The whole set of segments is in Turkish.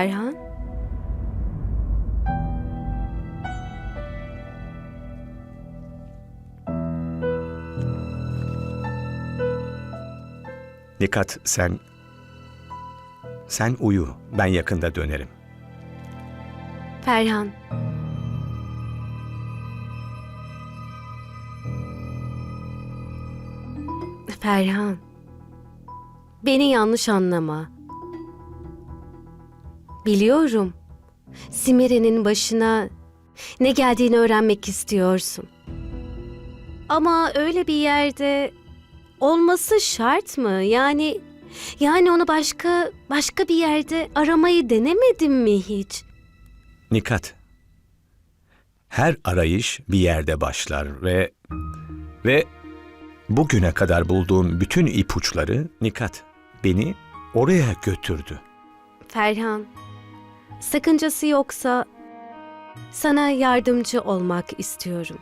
Ferhan? Nikat sen... Sen uyu. Ben yakında dönerim. Ferhan. Ferhan. Beni yanlış anlama. Biliyorum. Simire'nin başına ne geldiğini öğrenmek istiyorsun. Ama öyle bir yerde olması şart mı? Yani yani onu başka başka bir yerde aramayı denemedin mi hiç? Nikat. Her arayış bir yerde başlar ve ve bugüne kadar bulduğum bütün ipuçları Nikat beni oraya götürdü. Ferhan, sakıncası yoksa sana yardımcı olmak istiyorum.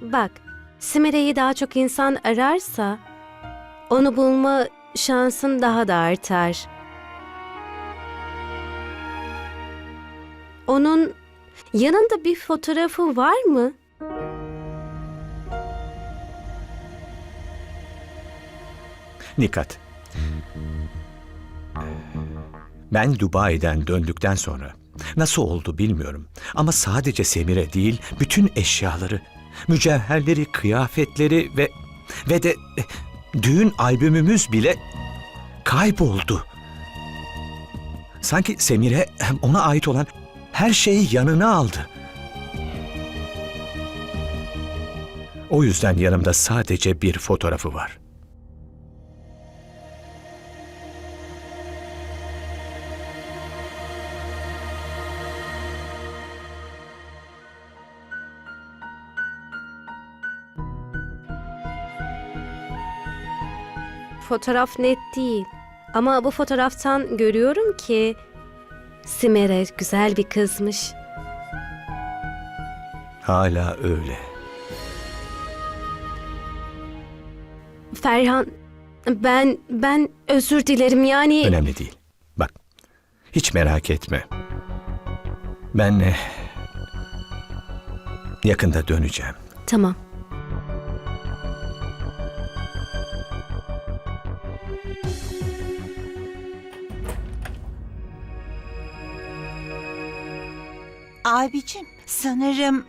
Bak, Simire'yi daha çok insan ararsa onu bulma şansın daha da artar. Onun yanında bir fotoğrafı var mı? Nikat. Ben Dubai'den döndükten sonra nasıl oldu bilmiyorum ama sadece Semire değil bütün eşyaları, mücevherleri, kıyafetleri ve ve de düğün albümümüz bile kayboldu. Sanki Semire ona ait olan her şeyi yanına aldı. O yüzden yanımda sadece bir fotoğrafı var. Fotoğraf net değil. Ama bu fotoğraftan görüyorum ki Simere güzel bir kızmış. Hala öyle. Ferhan, ben ben özür dilerim yani. Önemli değil. Bak, hiç merak etme. Ben eh, yakında döneceğim. Tamam. Abicim sanırım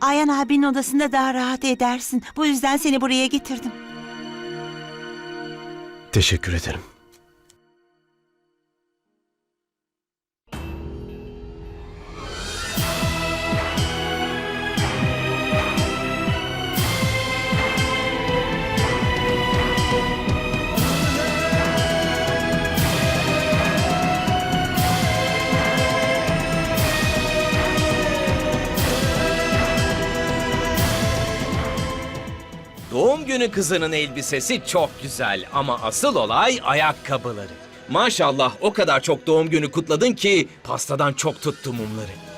Ayhan abinin odasında daha rahat edersin. Bu yüzden seni buraya getirdim. Teşekkür ederim. Günü kızının elbisesi çok güzel ama asıl olay ayakkabıları. Maşallah o kadar çok doğum günü kutladın ki pastadan çok tuttu mumları.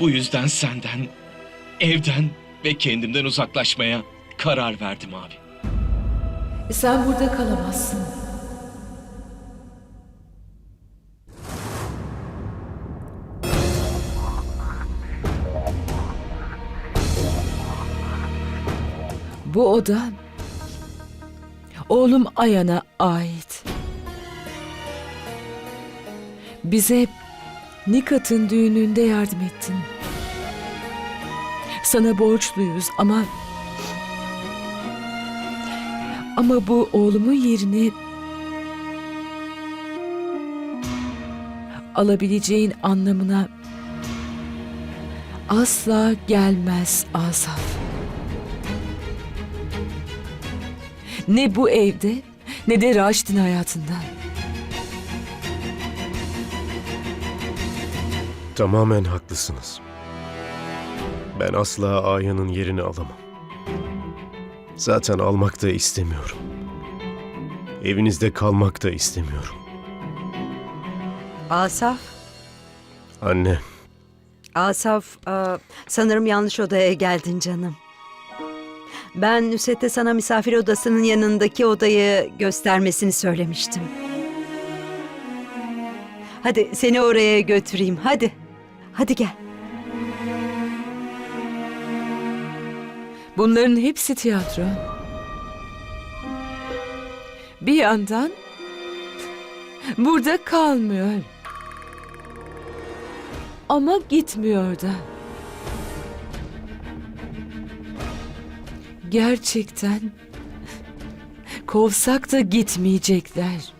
Bu yüzden senden, evden ve kendimden uzaklaşmaya karar verdim abi. Sen burada kalamazsın. Bu oda oğlum Ayan'a ait. Bize Nikat'ın düğününde yardım ettin. Sana borçluyuz ama ama bu oğlumun yerini alabileceğin anlamına asla gelmez Asaf. Ne bu evde ne de Raşit'in hayatında. Tamamen haklısınız. Ben asla Aya'nın yerini alamam. Zaten almak da istemiyorum. Evinizde kalmak da istemiyorum. Asaf, Anne, Asaf, aa, sanırım yanlış odaya geldin canım. Ben Nusret'e sana misafir odasının yanındaki odayı göstermesini söylemiştim. Hadi seni oraya götüreyim, hadi. Hadi gel. Bunların hepsi tiyatro. Bir yandan burada kalmıyor. Ama gitmiyor da. Gerçekten kovsak da gitmeyecekler.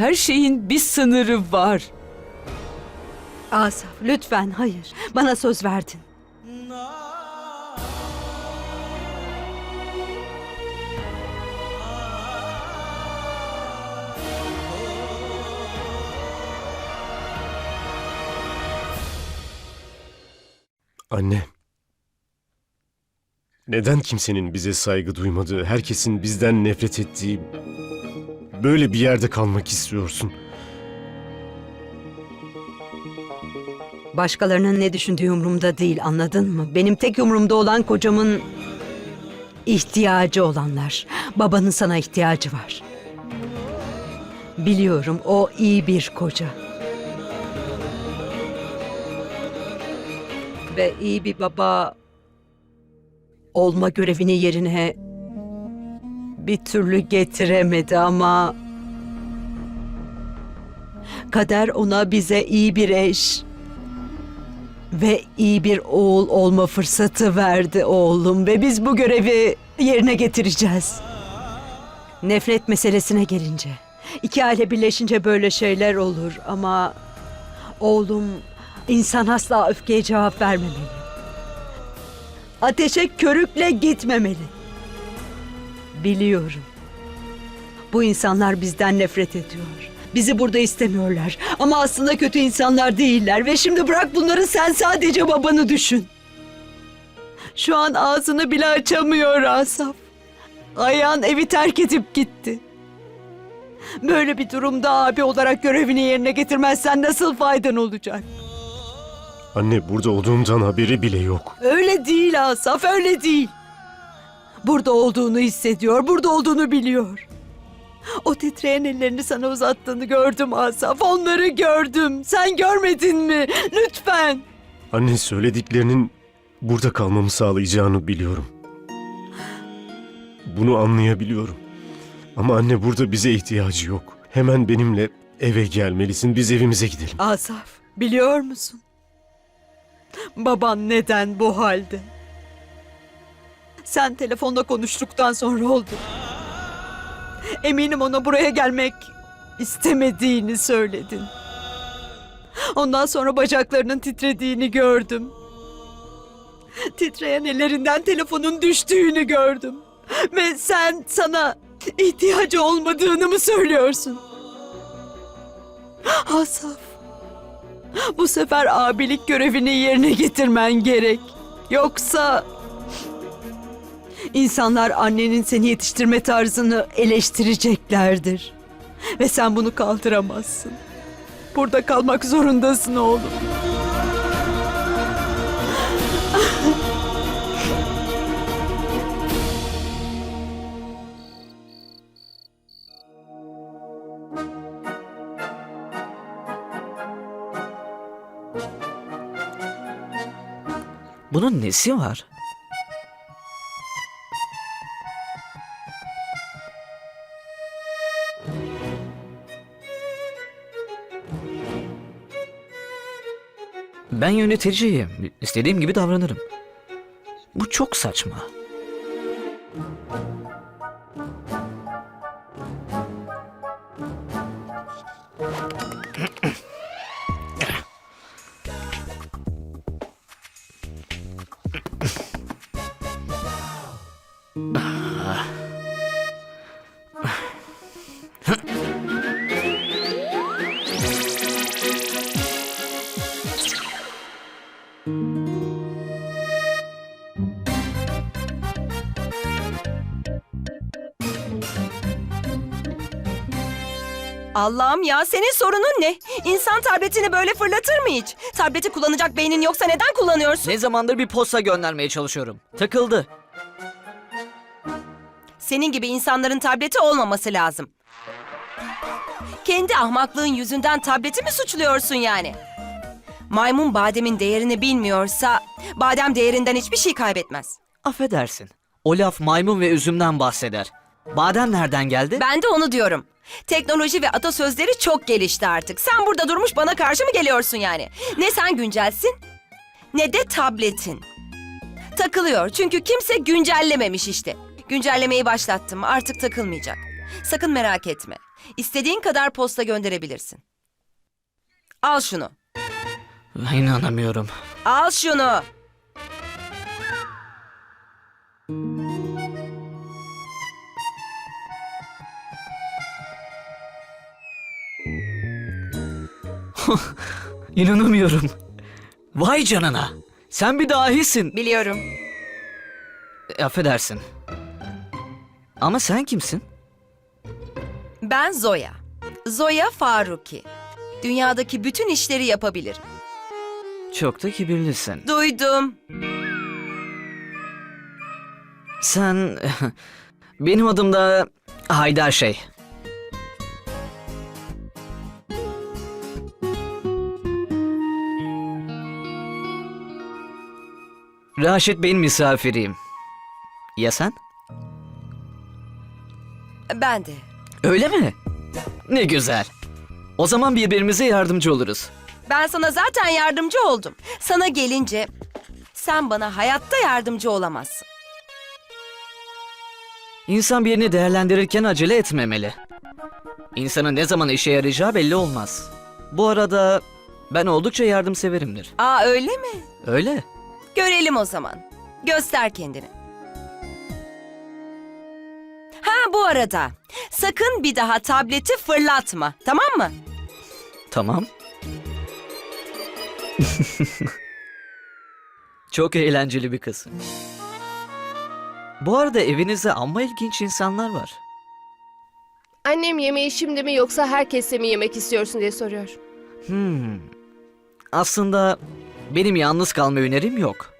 Her şeyin bir sınırı var. Asaf, lütfen hayır. Bana söz verdin. anne. Neden kimsenin bize saygı duymadığı, herkesin bizden nefret ettiği böyle bir yerde kalmak istiyorsun? Başkalarının ne düşündüğü umurumda değil anladın mı? Benim tek umurumda olan kocamın ihtiyacı olanlar. Babanın sana ihtiyacı var. Biliyorum o iyi bir koca. Ve iyi bir baba olma görevini yerine bir türlü getiremedi ama kader ona bize iyi bir eş ve iyi bir oğul olma fırsatı verdi oğlum ve biz bu görevi yerine getireceğiz. Nefret meselesine gelince, iki aile birleşince böyle şeyler olur ama oğlum insan asla öfkeye cevap vermemeli. Ateşe körükle gitmemeli. Biliyorum. Bu insanlar bizden nefret ediyor. Bizi burada istemiyorlar. Ama aslında kötü insanlar değiller. Ve şimdi bırak bunları sen sadece babanı düşün. Şu an ağzını bile açamıyor Asaf. Ayağın evi terk edip gitti. Böyle bir durumda abi olarak görevini yerine getirmezsen nasıl faydan olacak? Anne burada olduğumdan haberi bile yok. Öyle değil Asaf, öyle değil. Burada olduğunu hissediyor, burada olduğunu biliyor. O titreyen ellerini sana uzattığını gördüm Asaf, onları gördüm. Sen görmedin mi? Lütfen. Anne söylediklerinin burada kalmamı sağlayacağını biliyorum. Bunu anlayabiliyorum. Ama anne burada bize ihtiyacı yok. Hemen benimle eve gelmelisin. Biz evimize gidelim. Asaf, biliyor musun? Baban neden bu halde? Sen telefonda konuştuktan sonra oldu. Eminim ona buraya gelmek istemediğini söyledin. Ondan sonra bacaklarının titrediğini gördüm. Titreyen ellerinden telefonun düştüğünü gördüm. Ve sen sana ihtiyacı olmadığını mı söylüyorsun? Asaf. Bu sefer abilik görevini yerine getirmen gerek. Yoksa insanlar annenin seni yetiştirme tarzını eleştireceklerdir. Ve sen bunu kaldıramazsın. Burada kalmak zorundasın oğlum. Bunun nesi var? Ben yöneticiyim. İstediğim gibi davranırım. Bu çok saçma. Allah'ım ya senin sorunun ne? İnsan tabletini böyle fırlatır mı hiç? Tableti kullanacak beynin yoksa neden kullanıyorsun? Ne zamandır bir posta göndermeye çalışıyorum. Takıldı. Senin gibi insanların tableti olmaması lazım. Kendi ahmaklığın yüzünden tableti mi suçluyorsun yani? Maymun bademin değerini bilmiyorsa badem değerinden hiçbir şey kaybetmez. Affedersin. O laf maymun ve üzümden bahseder. Badem nereden geldi? Ben de onu diyorum. Teknoloji ve atasözleri çok gelişti artık. Sen burada durmuş bana karşı mı geliyorsun yani? Ne sen güncelsin ne de tabletin. Takılıyor çünkü kimse güncellememiş işte. Güncellemeyi başlattım artık takılmayacak. Sakın merak etme. İstediğin kadar posta gönderebilirsin. Al şunu. İnanamıyorum. Al şunu. İnanamıyorum. Vay canına. Sen bir dahisin. Biliyorum. E, affedersin. Ama sen kimsin? Ben Zoya. Zoya Faruki. Dünyadaki bütün işleri yapabilirim. Çok da kibirlisin. Duydum. Sen... Benim adım da Haydar şey. Raşit Bey'in misafiriyim. Ya sen? Ben de. Öyle mi? Ne güzel. O zaman birbirimize yardımcı oluruz. Ben sana zaten yardımcı oldum. Sana gelince sen bana hayatta yardımcı olamazsın. İnsan birini değerlendirirken acele etmemeli. İnsanın ne zaman işe yarayacağı belli olmaz. Bu arada ben oldukça yardımseverimdir. Aa öyle mi? Öyle. Görelim o zaman. Göster kendini. Ha bu arada sakın bir daha tableti fırlatma tamam mı? Tamam. Çok eğlenceli bir kız. Bu arada evinizde amma ilginç insanlar var. Annem yemeği şimdi mi yoksa herkesle mi yemek istiyorsun diye soruyor. Hmm. Aslında benim yalnız kalma önerim yok.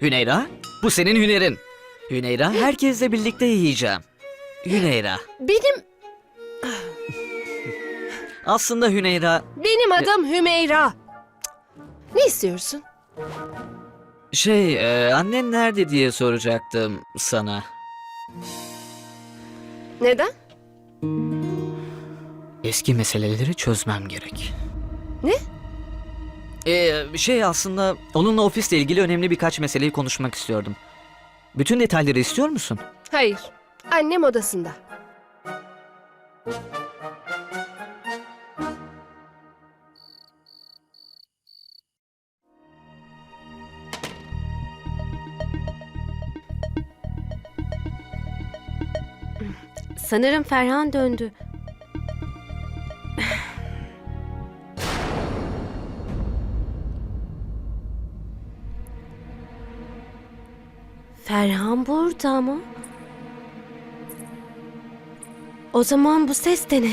Hüneyra, bu senin hünerin. Hüneyra, herkesle birlikte yiyeceğim. Hüneyra. Benim Aslında Hüneyra, benim adım Hümeyra. Ne istiyorsun? şey, e, annen nerede diye soracaktım sana. Neden? Eski meseleleri çözmem gerek. Ne? Ee, şey aslında onunla ofisle ilgili önemli birkaç meseleyi konuşmak istiyordum. Bütün detayları istiyor musun? Hayır. Annem odasında. Sanırım Ferhan döndü. Ferhan burada mı? O zaman bu ses de ne?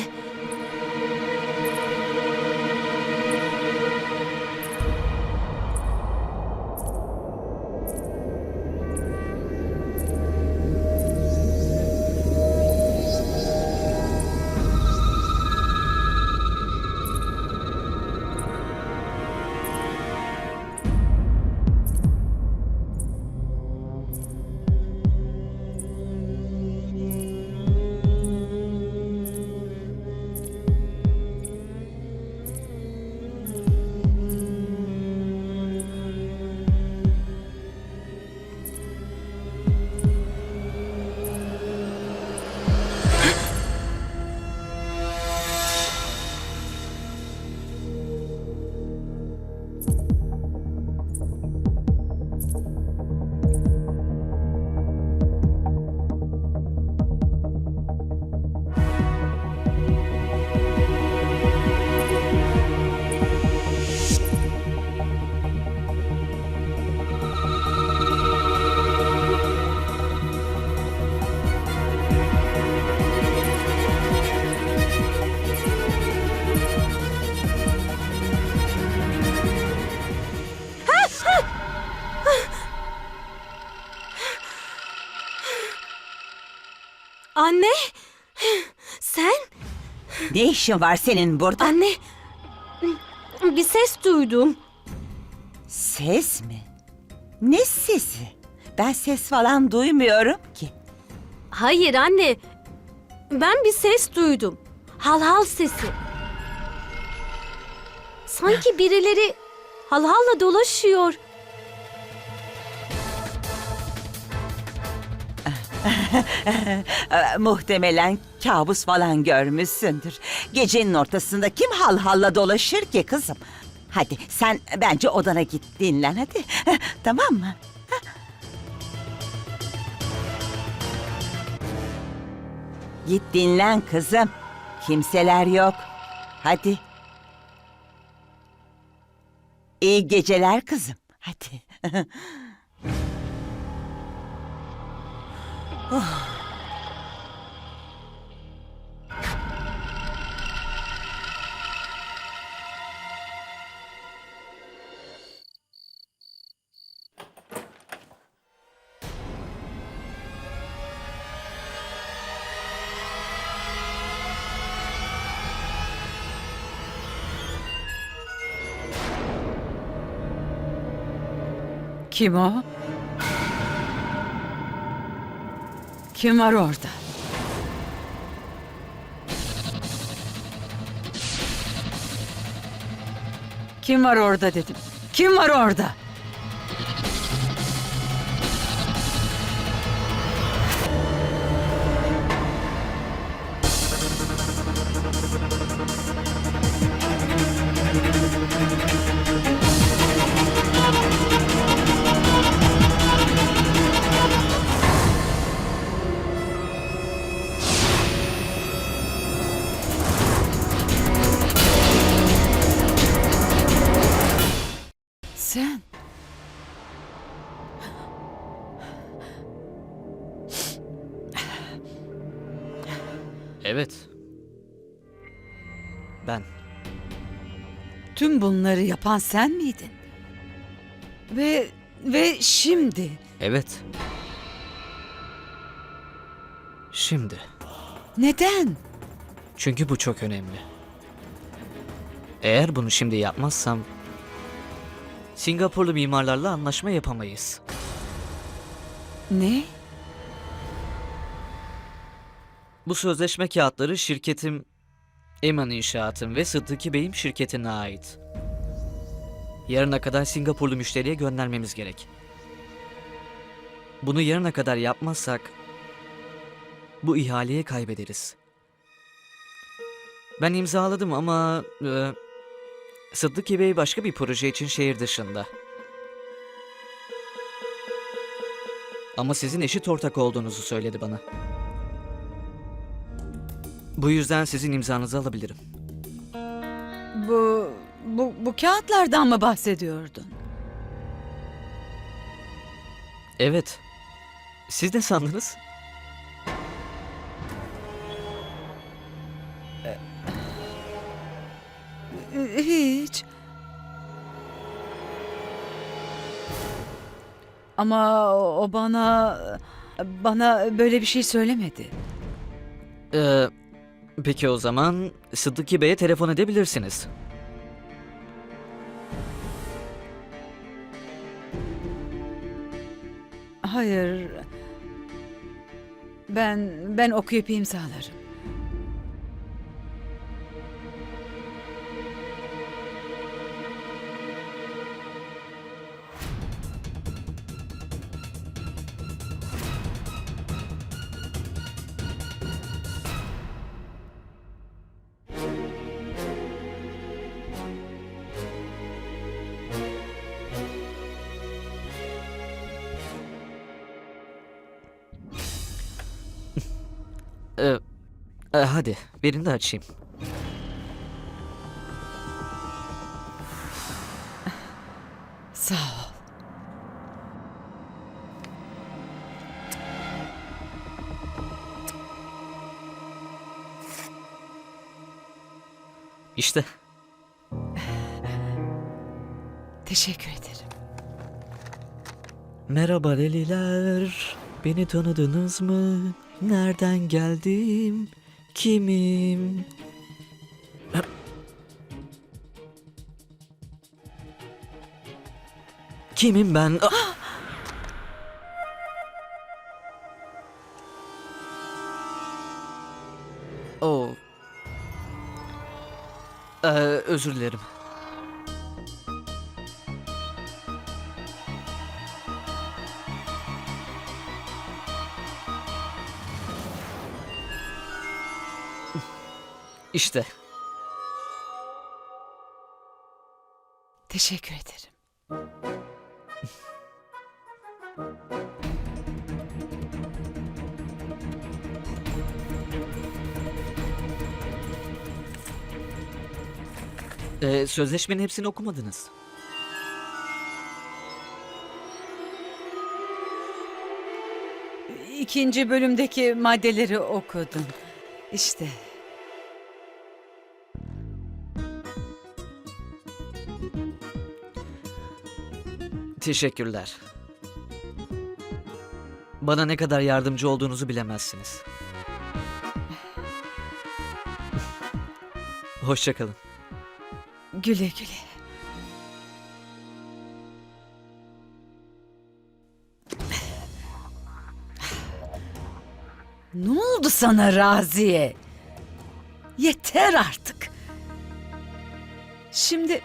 Ne işin var senin burada? Anne! Bir ses duydum. Ses mi? Ne sesi? Ben ses falan duymuyorum ki. Hayır anne. Ben bir ses duydum. Hal hal sesi. Sanki birileri hal halla dolaşıyor. Muhtemelen kabus falan görmüşsündür. Gecenin ortasında kim hal halla dolaşır ki kızım? Hadi sen bence odana git dinlen hadi. tamam mı? Git dinlen kızım. Kimseler yok. Hadi. İyi geceler kızım. Hadi. Kim o? Kim var orada? Kim var orada dedim. Kim var orada? Evet. Ben. Tüm bunları yapan sen miydin? Ve ve şimdi Evet. Şimdi. neden? Çünkü bu çok önemli. Eğer bunu şimdi yapmazsam Singapurlu mimarlarla anlaşma yapamayız. Ne? Bu sözleşme kağıtları şirketim Eman İnşaat'ın ve Sıddıki Bey'im şirketine ait. Yarına kadar Singapurlu müşteriye göndermemiz gerek. Bunu yarına kadar yapmazsak bu ihaleyi kaybederiz. Ben imzaladım ama e, Sıddıki Bey başka bir proje için şehir dışında. Ama sizin eşit ortak olduğunuzu söyledi bana. Bu yüzden sizin imzanızı alabilirim. Bu bu bu kağıtlardan mı bahsediyordun? Evet. Siz ne sandınız? Hiç. Ama o o bana bana böyle bir şey söylemedi. Ee, peki o zaman Sıddıki Bey'e telefon edebilirsiniz. Hayır. Ben ben okuyup imzalarım. E, hadi birini de açayım. Sağ ol. İşte. Teşekkür ederim. Merhaba Leliler. Beni tanıdınız mı? Nereden geldim? Kimim? Kimim ben? Ah! Oh. Ee, özür dilerim. İşte. Teşekkür ederim. Ee, sözleşmenin hepsini okumadınız. İkinci bölümdeki maddeleri okudum. İşte. Teşekkürler. Bana ne kadar yardımcı olduğunuzu bilemezsiniz. Hoşçakalın. Güle güle. Ne oldu sana Raziye? Yeter artık. Şimdi...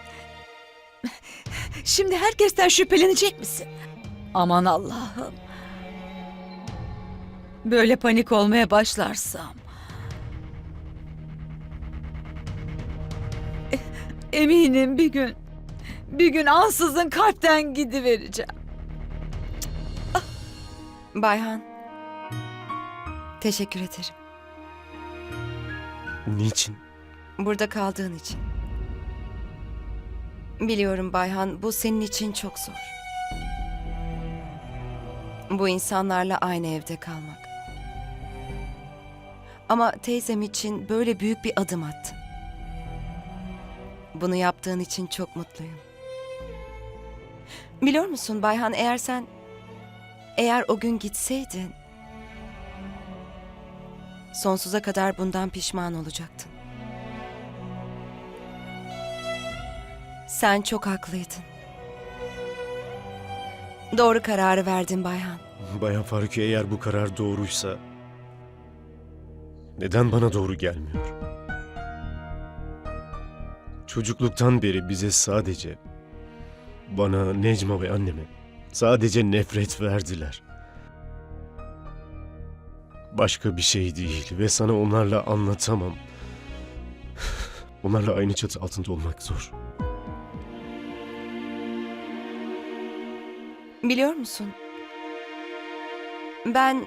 Şimdi herkesten şüphelenecek misin? Aman Allah'ım. Böyle panik olmaya başlarsam... E- Eminim bir gün... Bir gün ansızın kalpten gidivereceğim. Bayhan. Teşekkür ederim. Niçin? Burada kaldığın için. Biliyorum Bayhan, bu senin için çok zor. Bu insanlarla aynı evde kalmak. Ama teyzem için böyle büyük bir adım attın. Bunu yaptığın için çok mutluyum. Biliyor musun Bayhan eğer sen eğer o gün gitseydin sonsuza kadar bundan pişman olacaktın. Sen çok haklıydın. Doğru kararı verdin Bayhan. Bayan Faruki eğer bu karar doğruysa... Neden bana doğru gelmiyor? Çocukluktan beri bize sadece... Bana, Necma ve anneme sadece nefret verdiler. Başka bir şey değil ve sana onlarla anlatamam. Onlarla aynı çatı altında olmak zor. Biliyor musun? Ben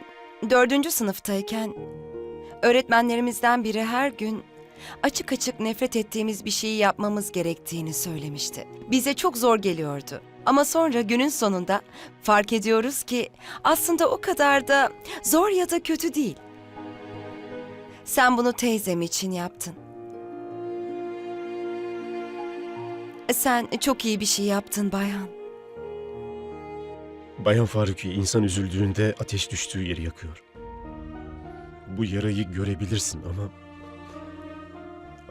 dördüncü sınıftayken öğretmenlerimizden biri her gün açık açık nefret ettiğimiz bir şeyi yapmamız gerektiğini söylemişti. Bize çok zor geliyordu. Ama sonra günün sonunda fark ediyoruz ki aslında o kadar da zor ya da kötü değil. Sen bunu teyzem için yaptın. Sen çok iyi bir şey yaptın Bayhan. Bayan Faruki insan üzüldüğünde ateş düştüğü yeri yakıyor. Bu yarayı görebilirsin ama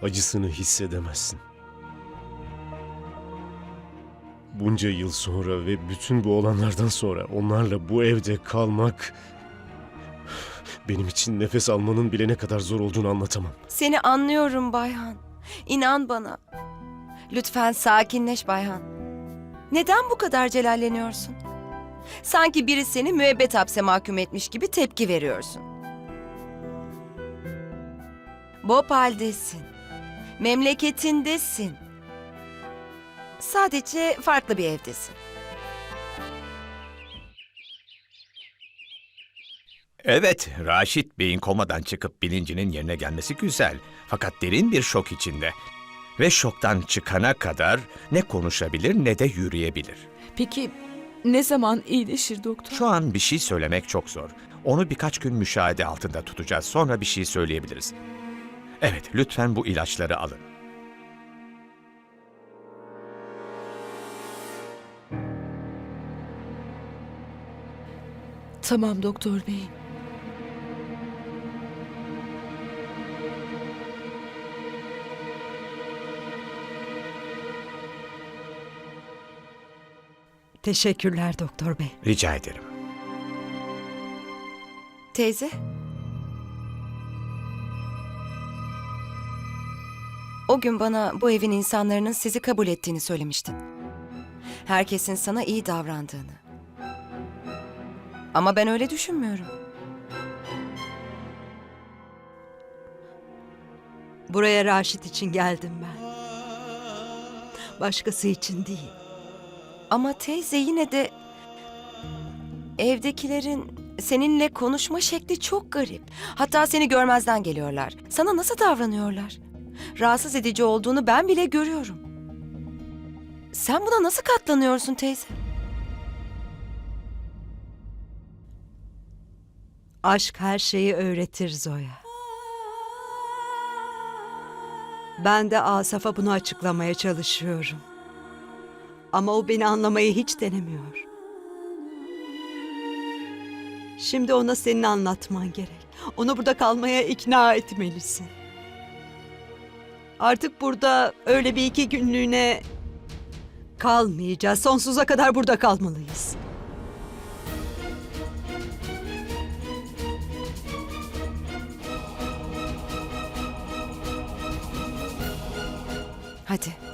acısını hissedemezsin. Bunca yıl sonra ve bütün bu olanlardan sonra onlarla bu evde kalmak benim için nefes almanın bile ne kadar zor olduğunu anlatamam. Seni anlıyorum Bayhan. İnan bana. Lütfen sakinleş Bayhan. Neden bu kadar celalleniyorsun? Sanki biri seni müebbet hapse mahkum etmiş gibi tepki veriyorsun. Bhopal'desin. Memleketindesin. Sadece farklı bir evdesin. Evet, Raşit Bey'in komadan çıkıp bilincinin yerine gelmesi güzel. Fakat derin bir şok içinde. Ve şoktan çıkana kadar ne konuşabilir ne de yürüyebilir. Peki ne zaman iyileşir doktor? Şu an bir şey söylemek çok zor. Onu birkaç gün müşahede altında tutacağız. Sonra bir şey söyleyebiliriz. Evet, lütfen bu ilaçları alın. Tamam doktor bey. Teşekkürler doktor bey. Rica ederim. Teyze. O gün bana bu evin insanların sizi kabul ettiğini söylemiştin. Herkesin sana iyi davrandığını. Ama ben öyle düşünmüyorum. Buraya Raşit için geldim ben. Başkası için değil. Ama teyze yine de evdekilerin seninle konuşma şekli çok garip. Hatta seni görmezden geliyorlar. Sana nasıl davranıyorlar? Rahatsız edici olduğunu ben bile görüyorum. Sen buna nasıl katlanıyorsun teyze? Aşk her şeyi öğretir Zoya. Ben de Asaf'a bunu açıklamaya çalışıyorum. Ama o beni anlamayı hiç denemiyor. Şimdi ona senin anlatman gerek. Onu burada kalmaya ikna etmelisin. Artık burada öyle bir iki günlüğüne kalmayacağız. Sonsuza kadar burada kalmalıyız. Hadi.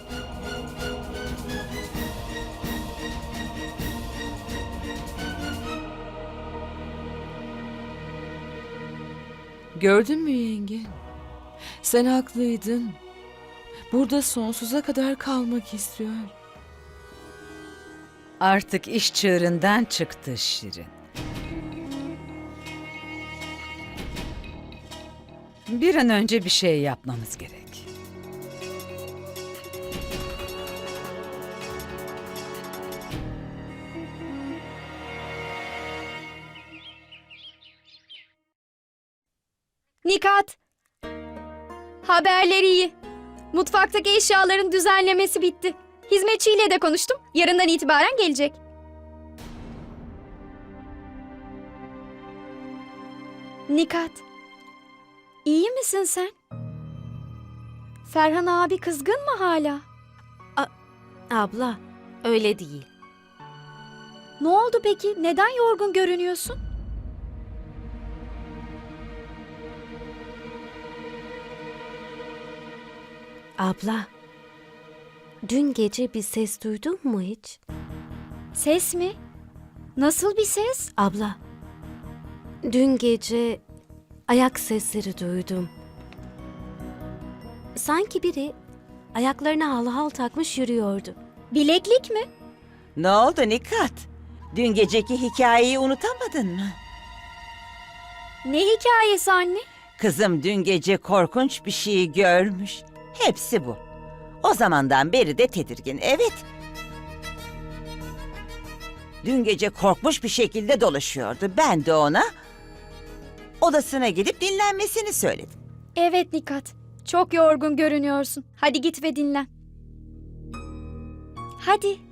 Gördün mü yenge? Sen haklıydın. Burada sonsuza kadar kalmak istiyor. Artık iş çığırından çıktı Şirin. Bir an önce bir şey yapmamız gerek. Nikat! Haberleri iyi. Mutfaktaki eşyaların düzenlemesi bitti. Hizmetçiyle de konuştum. Yarından itibaren gelecek. Nikat! İyi misin sen? Ferhan abi kızgın mı hala? Abla, öyle değil. Ne oldu peki? Neden yorgun görünüyorsun? Abla, dün gece bir ses duydun mu hiç? Ses mi? Nasıl bir ses? Abla, dün gece ayak sesleri duydum. Sanki biri ayaklarına hal hal takmış yürüyordu. Bileklik mi? Ne oldu Nikat? Dün geceki hikayeyi unutamadın mı? Ne hikayesi anne? Kızım dün gece korkunç bir şey görmüş. Hepsi bu. O zamandan beri de tedirgin. Evet. Dün gece korkmuş bir şekilde dolaşıyordu. Ben de ona odasına gidip dinlenmesini söyledim. Evet Nikat. Çok yorgun görünüyorsun. Hadi git ve dinlen. Hadi.